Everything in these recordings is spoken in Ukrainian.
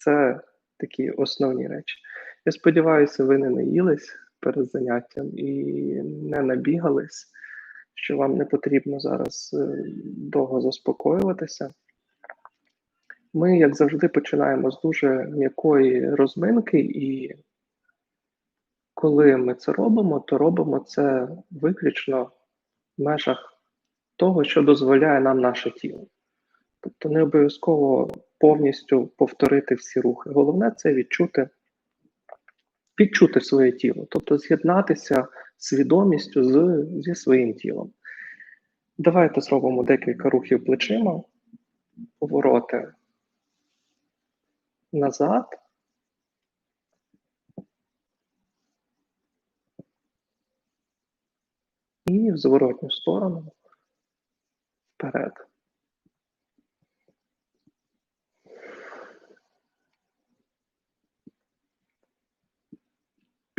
Це такі основні речі. Я сподіваюся, ви не наїлись перед заняттям і не набігались, що вам не потрібно зараз е, довго заспокоюватися. Ми, як завжди, починаємо з дуже м'якої розминки, і коли ми це робимо, то робимо це виключно в межах того, що дозволяє нам наше тіло. Тобто не обов'язково повністю повторити всі рухи. Головне це відчути, відчути своє тіло, тобто з'єднатися свідомістю з, зі своїм тілом. Давайте зробимо декілька рухів плечима, повороти назад. І в зворотню сторону вперед.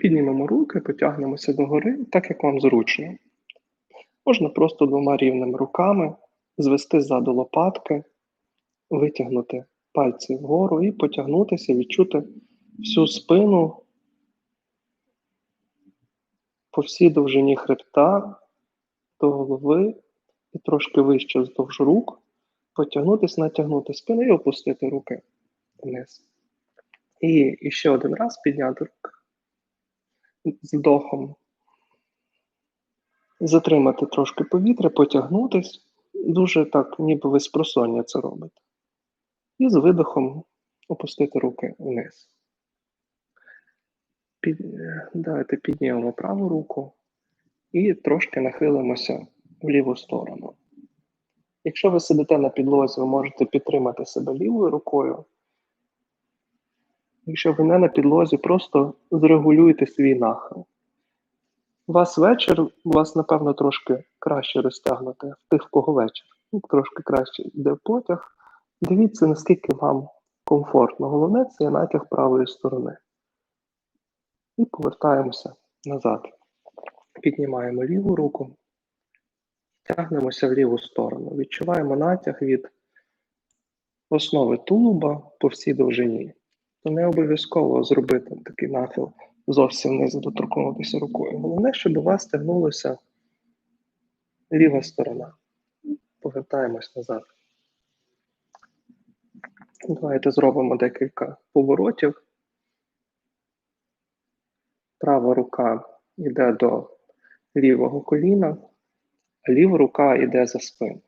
Піднімемо руки, потягнемося догори, так як вам зручно. Можна просто двома рівними руками звести ззаду лопатки, витягнути пальці вгору і потягнутися, відчути всю спину по всій довжині хребта до голови і трошки вище вздовж рук, потягнутися, натягнути спину і опустити руки вниз. І, ще один раз підняти руки вдохом. Затримати трошки повітря, потягнутись, дуже так, ніби ви з просоння це робите. І з видохом опустити руки вниз. Під... Давайте піднімемо праву руку і трошки нахилимося в ліву сторону. Якщо ви сидите на підлозі, ви можете підтримати себе лівою рукою. Якщо ви не на підлозі, просто зрегулюйте свій нахил. У вас вечір, у вас, напевно, трошки краще розтягнути, в тих, в кого вечір. Ну, трошки краще йде потяг. Дивіться, наскільки вам комфортно. Головне це натяг правої сторони. І повертаємося назад. Піднімаємо ліву руку, тягнемося в ліву сторону. Відчуваємо натяг від основи тулуба по всій довжині. То не обов'язково зробити такий нахил зовсім вниз доторкнутися рукою. Головне, щоб у вас тягнулася ліва сторона. Повертаємось назад. Давайте зробимо декілька поворотів. Права рука йде до лівого коліна, а ліва рука йде за спину.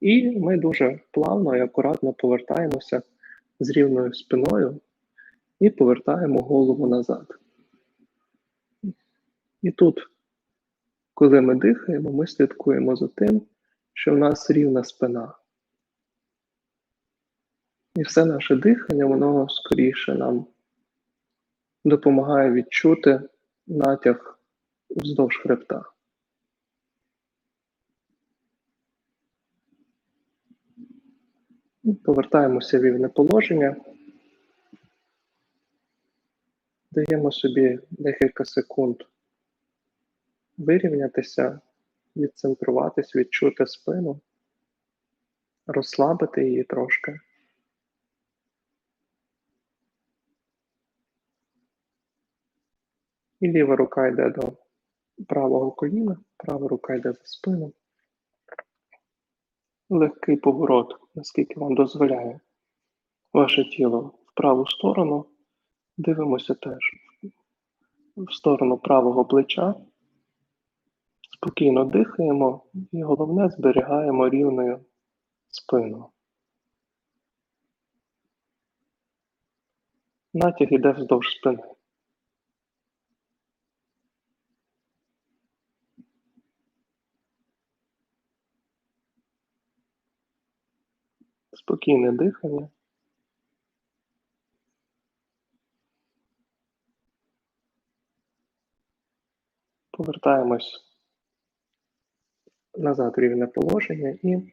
І ми дуже плавно і акуратно повертаємося з рівною спиною і повертаємо голову назад. І тут, коли ми дихаємо, ми слідкуємо за тим, що в нас рівна спина. І все наше дихання, воно скоріше нам допомагає відчути натяг вздовж хребта. Повертаємося в рівне положення. Даємо собі декілька секунд вирівнятися, відцентруватись, відчути спину, розслабити її трошки. І ліва рука йде до правого коліна, права рука йде за спину. Легкий поворот, наскільки вам дозволяє ваше тіло в праву сторону. Дивимося теж в сторону правого плеча. Спокійно дихаємо і головне зберігаємо рівною спину. Натяг іде вздовж спини. Спокійне дихання. Повертаємось назад в рівне положення і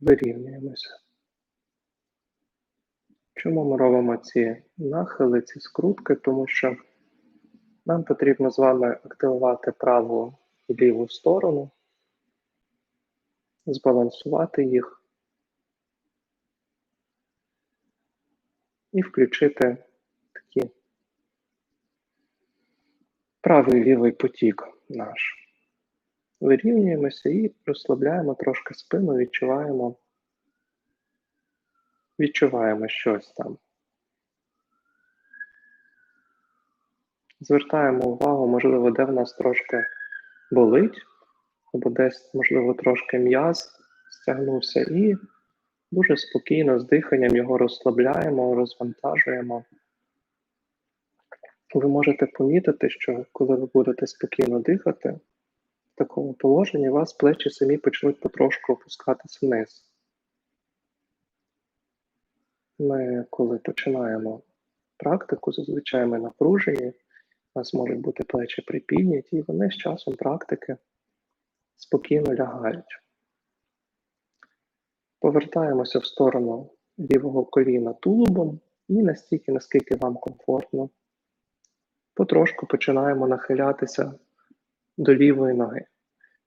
вирівнюємося. Чому ми робимо ці нахили, ці скрутки? Тому що Нам потрібно з вами активувати праву і ліву сторону, збалансувати їх і включити такі правий лівий потік наш. Вирівнюємося і розслабляємо трошки спину, відчуваємо, відчуваємо щось там. Звертаємо увагу, можливо, де в нас трошки болить, або десь, можливо, трошки м'яз стягнувся, і дуже спокійно з диханням його розслабляємо, розвантажуємо. Ви можете помітити, що коли ви будете спокійно дихати, в такому положенні у вас плечі самі почнуть потрошку опускатися вниз. Ми, коли починаємо практику, зазвичай ми напружені, у нас можуть бути плечі припідняті, і вони з часом практики спокійно лягають. Повертаємося в сторону лівого коліна тулубом і настільки, наскільки вам комфортно, потрошку починаємо нахилятися до лівої ноги.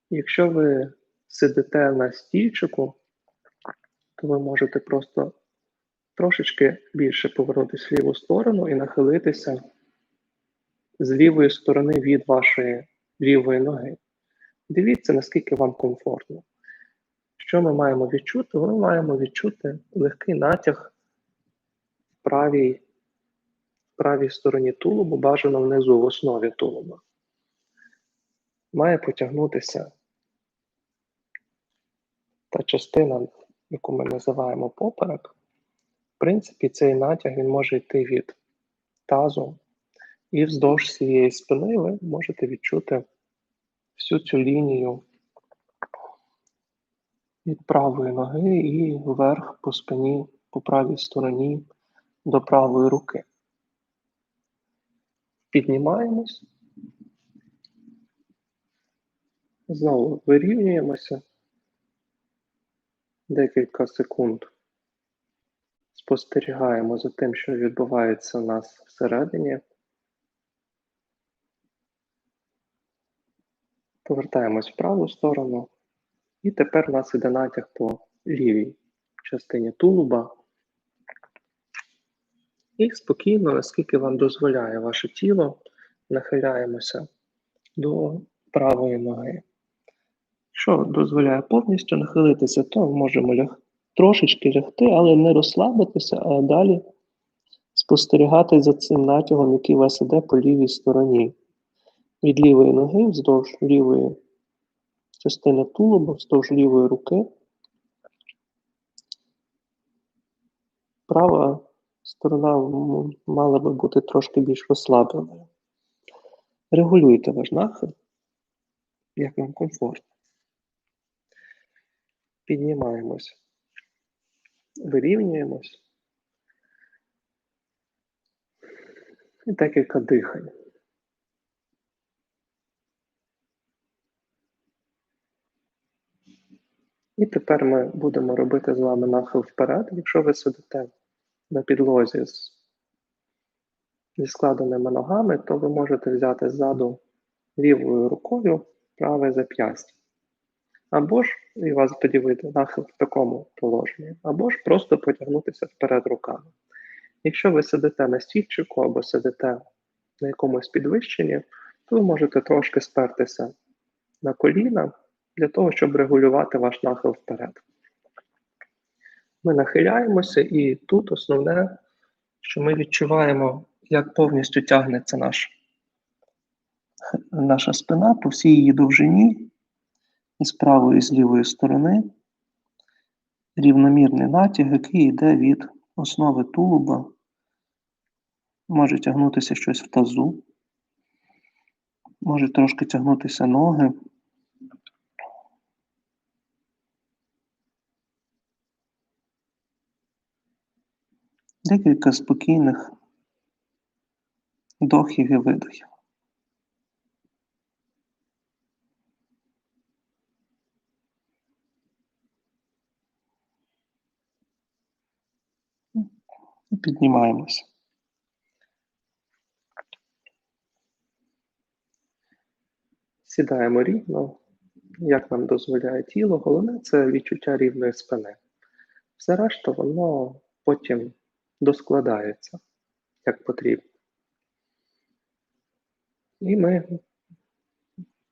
Якщо ви сидите на стільчику, то ви можете просто трошечки більше повернутися в ліву сторону і нахилитися з лівої сторони від вашої лівої ноги. Дивіться, наскільки вам комфортно. Що ми маємо відчути? Ми маємо відчути легкий натяг в правій, в правій стороні тулубу, бажано внизу в основі тулуба. Має потягнутися та частина, яку ми називаємо поперек. Принципі, цей натяг він може йти від тазу і вздовж цієї спини ви можете відчути всю цю лінію від правої ноги і вверх по спині, по правій стороні до правої руки. Піднімаємось. Знову вирівнюємося декілька секунд. Спостерігаємо за тим, що відбувається у нас всередині. Повертаємось в праву сторону. І тепер у нас іде натяг по лівій частині тулуба. І спокійно, наскільки вам дозволяє ваше тіло, нахиляємося до правої ноги. Що дозволяє повністю нахилитися, то можемо ляг... трошечки лягти, але не розслабитися, а далі спостерігати за цим натягом, який у вас іде по лівій стороні. Від лівої ноги вздовж лівої частини тулуба, вздовж лівої руки. Права сторона мала би бути трошки більш розслабленою. Регулюйте ваш нахил, як вам комфортно. Піднімаємось, вирівнюємось. І декілька дихань. І тепер ми будемо робити з вами нахил вперед. Якщо ви сидите на підлозі з, зі складеними ногами, то ви можете взяти ззаду лівою рукою праве зап'ястя. Або ж, і вас тоді вийде нахил в такому положенні, або ж просто потягнутися вперед руками. Якщо ви сидите на стільчику або сидите на якомусь підвищенні, то ви можете трошки спертися на коліна для того, щоб регулювати ваш нахил вперед. Ми нахиляємося, і тут основне, що ми відчуваємо, як повністю тягнеться наш, наша спина по всій її довжині, і з правої і з лівої сторони, рівномірний натяг, який йде від основи тулуба, може тягнутися щось в тазу, може трошки тягнутися ноги. Декілька спокійних вдохів і видохів. Піднімаємося. Сідаємо рівно, як нам дозволяє тіло. Головне це відчуття рівної спини. Все решта, воно потім доскладається, як потрібно. І ми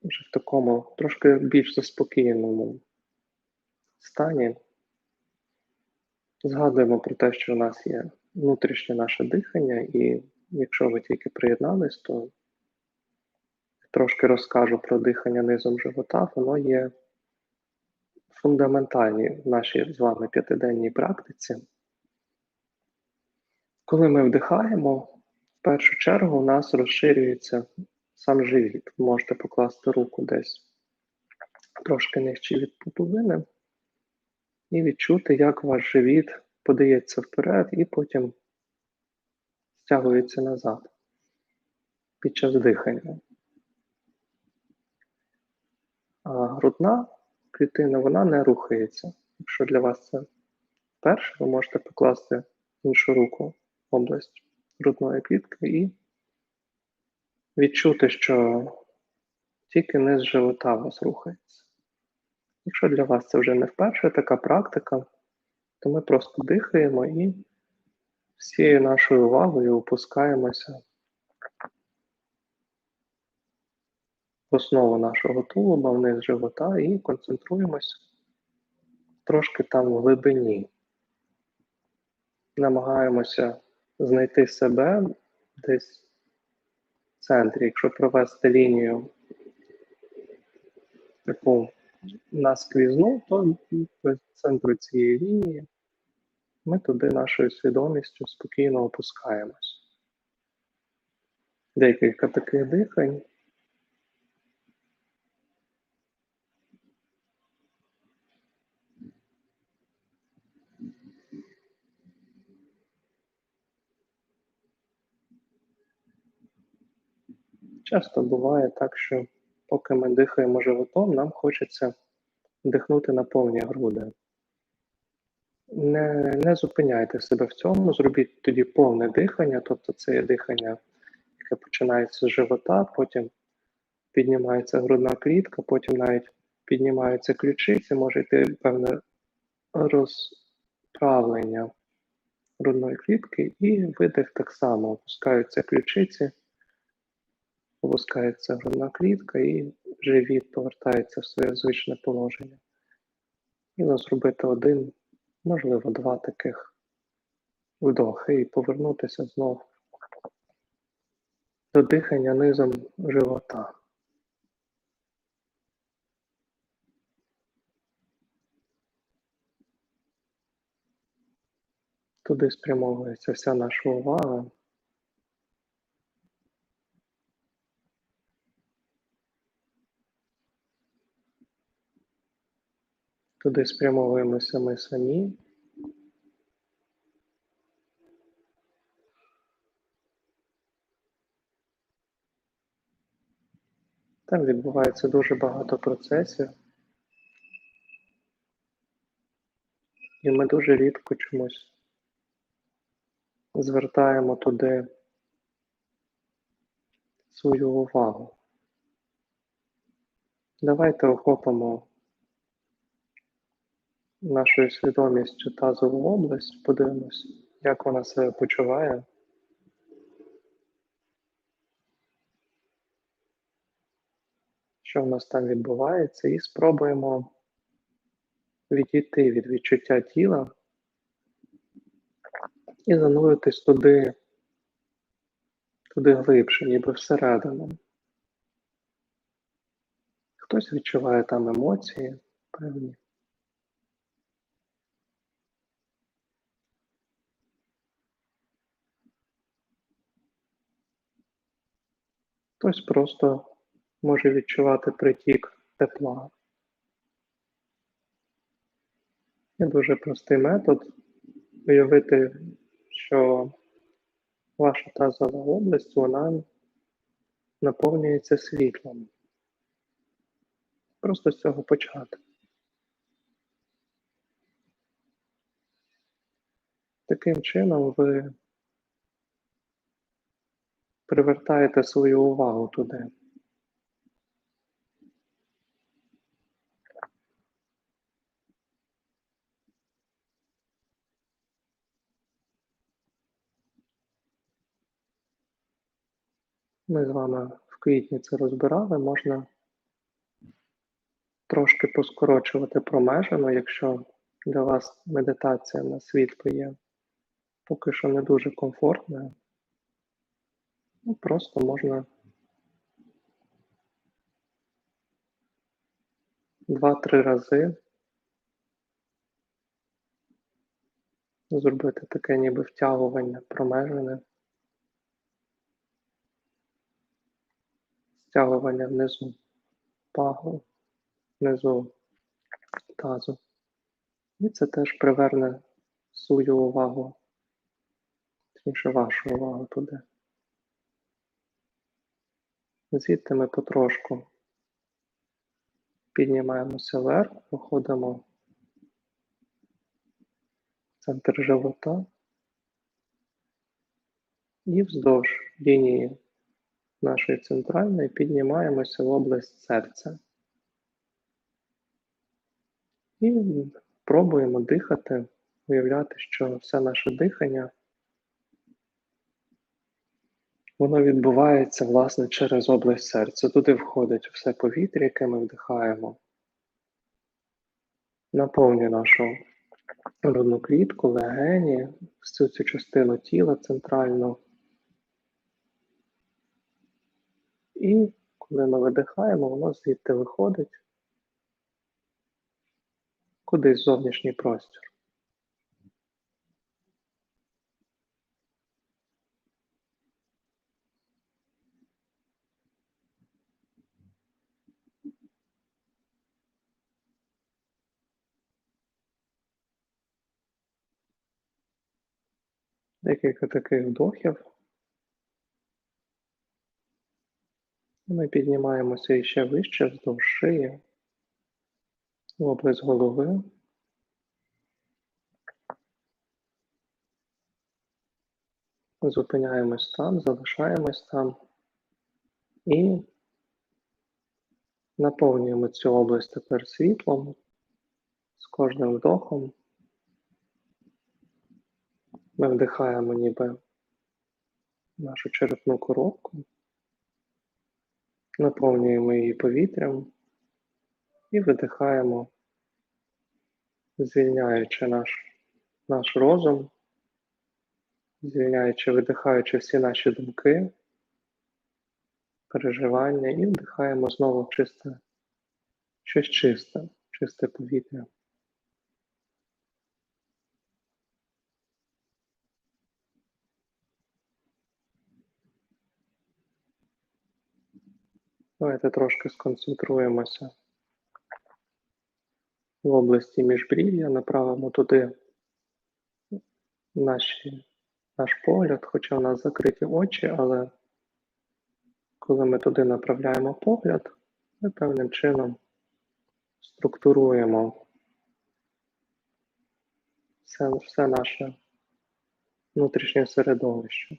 вже в такому трошки більш заспокійному стані згадуємо про те, що у нас є внутрішнє наше дихання, і якщо ви тільки приєднались, то трошки розкажу про дихання низом живота, воно є фундаментальні в нашій з вами п'ятиденній практиці. Коли ми вдихаємо, в першу чергу у нас розширюється сам живіт. Можете покласти руку десь трошки нижче від пуповини і відчути, як ваш живіт подається вперед і потім стягується назад під час дихання. А грудна клітина вона не рухається. Якщо для вас це перше, ви можете покласти іншу руку в область грудної клітки і відчути, що тільки низ живота у вас рухається. Якщо для вас це вже не вперше така практика, то ми просто дихаємо і всією нашою увагою опускаємося в основу нашого тулуба, вниз живота і концентруємося трошки там в глибині. Намагаємося знайти себе десь в центрі. Якщо провести лінію таку наскрізну, то по центру цієї лінії ми туди нашою свідомістю спокійно опускаємось. Декілька таких дихань. Часто буває так, що поки ми дихаємо животом, нам хочеться вдихнути на повні груди. Не не зупиняйте себе в цьому, зробіть тоді повне дихання, тобто це є дихання, яке починається з живота, потім піднімається грудна клітка, потім навіть піднімаються ключиці, може йти певне розправлення грудної клітки, і видих так само опускаються ключиці, опускається грудна клітка і живіт повертається в своє звичне положення. І зробити один, можливо, два таких вдохи і повернутися знову до дихання низом живота. Туди спрямовується вся наша увага. Туди спрямовуємося ми самі. Там відбувається дуже багато процесів. І ми дуже рідко чомусь звертаємо туди свою увагу. Давайте охопимо нашою свідомістю тазову область, подивимось, як вона себе почуває. Що в нас там відбувається, і спробуємо відійти від відчуття тіла і зануритись туди, туди глибше, ніби всередину. Хтось відчуває там емоції певні. Хтось просто може відчувати притік тепла. Є дуже простий метод уявити, що ваша тазова область вона наповнюється світлом. Просто з цього почати. Таким чином ви привертаєте свою увагу туди. Ми з вами в квітні це розбирали, можна трошки поскорочувати промежину, якщо для вас медитація на світло є поки що не дуже комфортною. Ну, просто можна два-три рази зробити таке ніби втягування промежини, стягування внизу пагу, внизу тазу. І це теж приверне свою увагу, точніше вашу увагу туди. Звідти ми потрошку піднімаємося вверх, виходимо в центр живота і вздовж лінії нашої центральної піднімаємося в область серця. І пробуємо дихати, уявляти, що все наше дихання Воно відбувається, власне, через область серця. Туди входить все повітря, яке ми вдихаємо. Наповнює нашу грудну клітку, легені, всю цю частину тіла центральну. І коли ми видихаємо, воно звідти виходить кудись в зовнішній простір. Декілька таких вдохів. Ми піднімаємося іще вище вздовж шиї, в область голови. Зупиняємось там, залишаємось там і наповнюємо цю область тепер світлом з кожним вдохом. Ми вдихаємо ніби нашу черепну коробку, наповнюємо її повітрям і видихаємо, звільняючи наш, наш розум, звільняючи, видихаючи всі наші думки, переживання і вдихаємо знову чисте, щось чисте, чисте повітря. Давайте трошки сконцентруємося в області міжбрів'я, направимо туди наші, наш погляд, хоча у нас закриті очі, але коли ми туди направляємо погляд, ми певним чином структуруємо все, все наше внутрішнє середовище.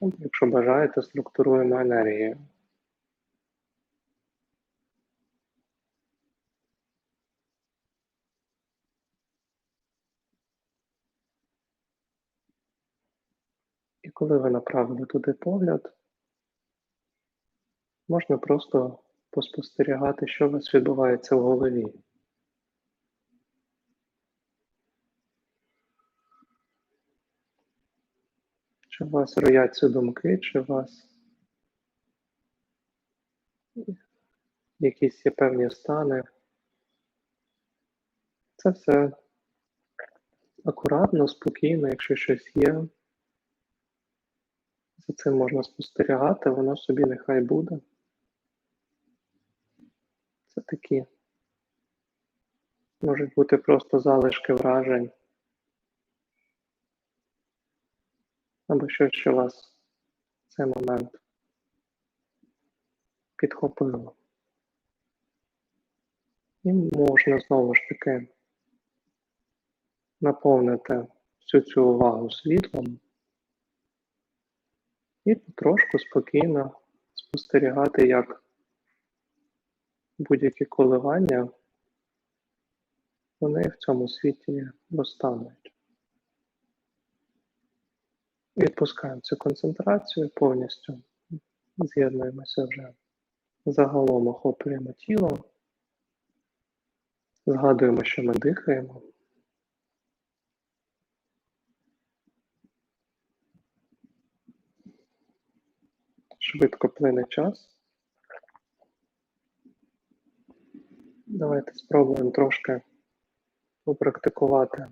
Якщо бажаєте, структуруємо енергію. І коли ви направили туди погляд, можна просто поспостерігати, що у вас відбувається в голові. Чи у вас рояться думки, чи у вас якісь є певні стани. Це все акуратно, спокійно, якщо щось є. За цим можна спостерігати, воно собі нехай буде. Це такі можуть бути просто залишки вражень. Або щось, що вас в цей момент підхопило. І можна знову ж таки наповнити всю цю увагу світлом і потрошку спокійно спостерігати, як будь-які коливання вони в цьому світі розтануть. Відпускаємо цю концентрацію повністю. З'єднуємося вже. Загалом охоплюємо тіло. Згадуємо, що ми дихаємо. Швидко плине час. Давайте спробуємо трошки попрактикувати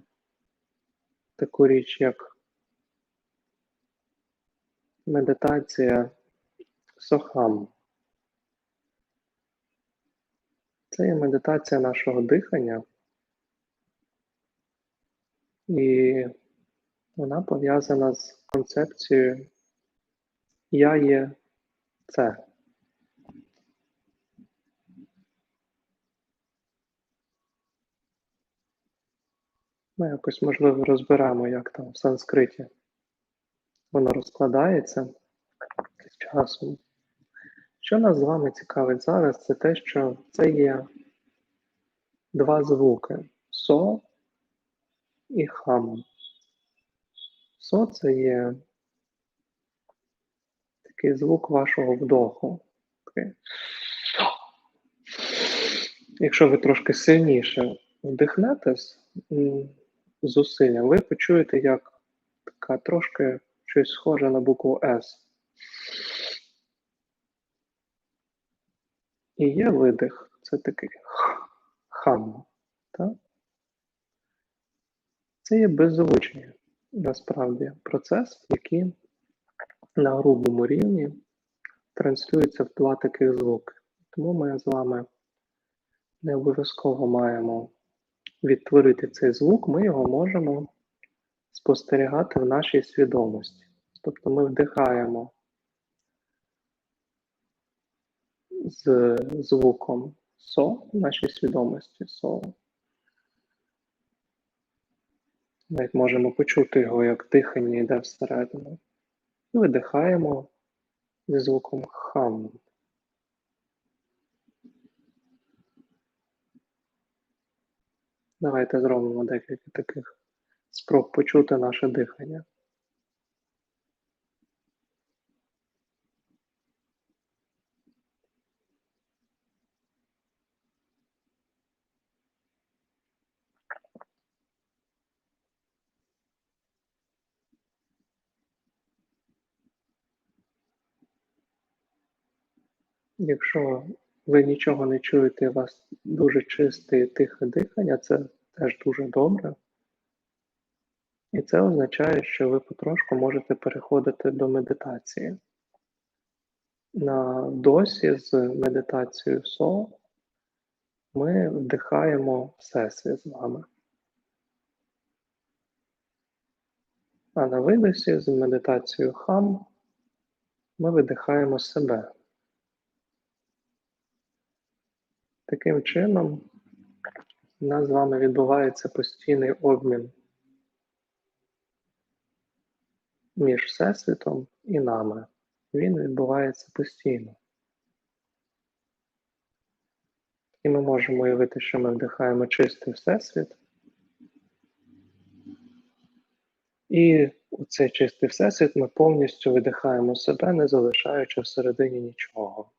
таку річ, як медитація сохам. Це є медитація нашого дихання, і вона пов'язана з концепцією Я є це. Ми якось, можливо, розберемо, як там в санскриті воно розкладається з часом. Що нас з вами цікавить зараз, це те, що це є два звуки со і хам. Со це є такий звук вашого вдоху. Якщо ви трошки сильніше вдихнетесь зусиллям, ви почуєте, як така трошки щось схоже на букву С. І є видих, це такий хам. Так? Це є беззвучний насправді процес, який на грубому рівні транслюється в два таких звуки. Тому ми з вами не обов'язково маємо відтворити цей звук, ми його можемо спостерігати в нашій свідомості. Тобто ми вдихаємо з звуком со в нашій свідомості со. Навіть можемо почути його, як дихання йде всередину. І видихаємо зі звуком хам. Давайте зробимо декілька таких спроб почути наше дихання. Якщо ви нічого не чуєте, у вас дуже чисте тихе дихання, це теж дуже добре. І це означає, що ви потрошку можете переходити до медитації. На досі з медитацією СО ми вдихаємо Всесвіт з вами. А на видосі з медитацією хам ми видихаємо себе. Таким чином, у нас з вами відбувається постійний обмін між Всесвітом і нами. Він відбувається постійно. І ми можемо уявити, що ми вдихаємо чистий Всесвіт. І у цей чистий Всесвіт ми повністю видихаємо себе, не залишаючи всередині нічого.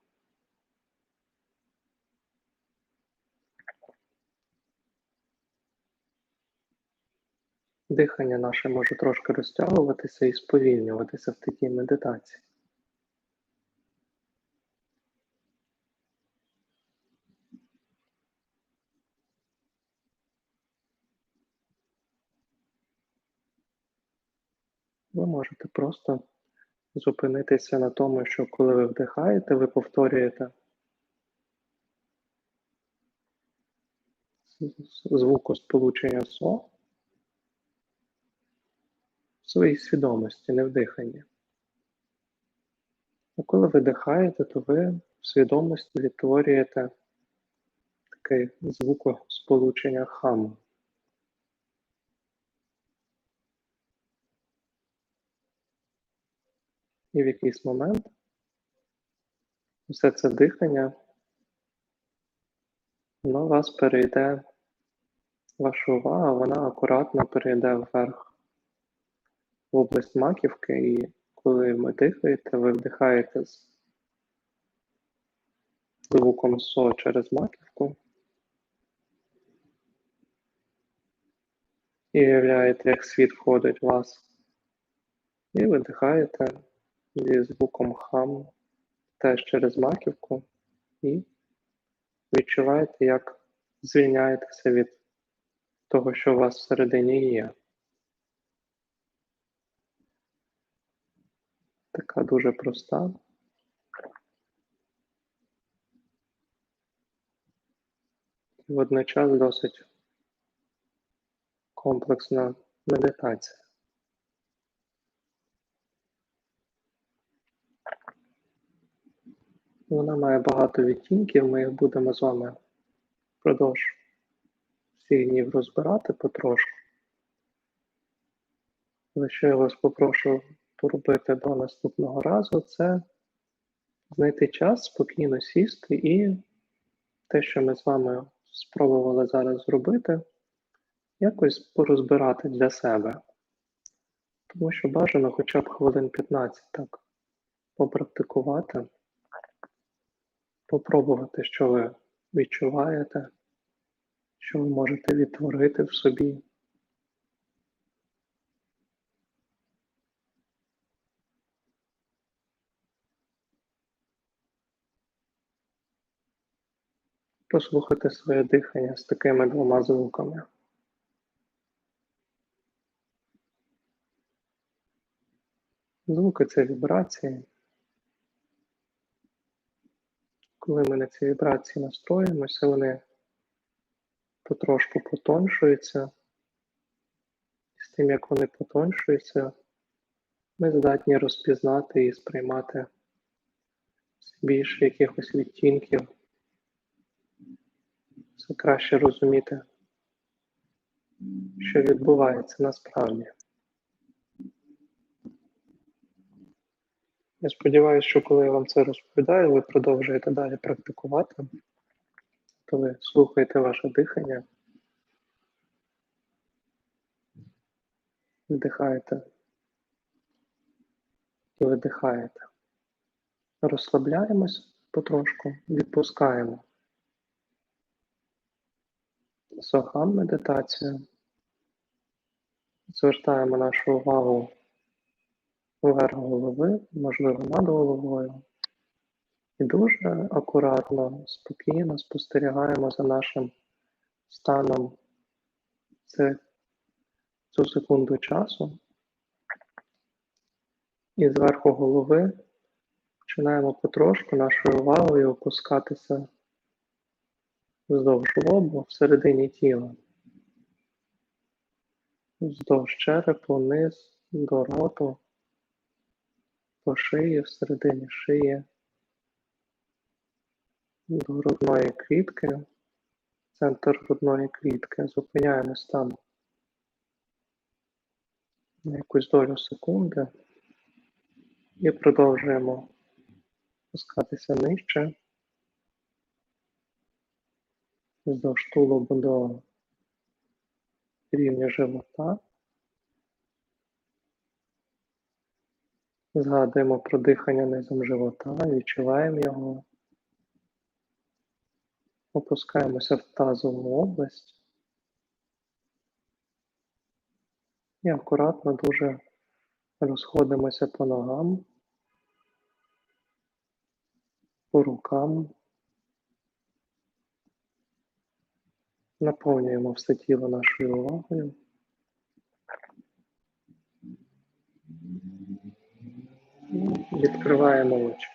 Дихання наше може трошки розтягуватися і сповільнюватися в такій медитації. Ви можете просто зупинитися на тому, що коли ви вдихаєте, ви повторюєте звукосполучення СО своїй свідомості, не в диханні. А коли ви дихаєте, то ви в свідомості відтворюєте таке звукосполучення хам. І в якийсь момент все це дихання воно вас перейде, ваша увага, вона акуратно перейде вверх в область маківки, і коли ви дихаєте, ви вдихаєте з звуком СО через маківку. І уявляєте, як світ входить в вас. І видихаєте зі звуком хам теж через маківку і відчуваєте, як звільняєтеся від того, що у вас всередині є. Така дуже проста. І водночас досить комплексна медитація. Вона має багато відтінків, ми їх будемо з вами впродовж всіх днів розбирати потрошку. Але що я вас попрошу поробити до наступного разу, це знайти час, спокійно сісти і те, що ми з вами спробували зараз зробити, якось порозбирати для себе. Тому що бажано хоча б хвилин 15 так попрактикувати, попробувати, що ви відчуваєте, що ви можете відтворити в собі. Послухати своє дихання з такими двома звуками. Звуки це вібрації. Коли ми на ці вібрації настроїмося, вони потрошку потоншуються. І з тим, як вони потоншуються, ми здатні розпізнати і сприймати більше якихось відтінків. Це краще розуміти, що відбувається насправді. Я сподіваюся, що коли я вам це розповідаю, ви продовжуєте далі практикувати, то ви слухаєте ваше дихання, вдихаєте і видихаєте. Розслабляємось потрошку, відпускаємо. Сохам медитацію. Звертаємо нашу увагу вверх голови, можливо, над головою. І дуже акуратно, спокійно спостерігаємо за нашим станом це, цю секунду часу. І зверху голови починаємо потрошку нашою увагою опускатися вздовж лобу всередині тіла, вздовж черепу, вниз, до роту, по шиї, всередині шиї, до грудної клітки, центр грудної клітки. Зупиняємось там на якусь долю секунди і продовжуємо спускатися нижче. Вздовж тулубу до рівня живота. Згадуємо про дихання низом живота, відчуваємо його. Опускаємося в тазову область і акуратно дуже розходимося по ногам, по рукам. Наповнюємо все тіло нашою увагою. Відкриваємо очі.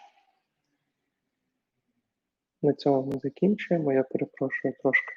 На цьому ми закінчуємо. Я перепрошую трошки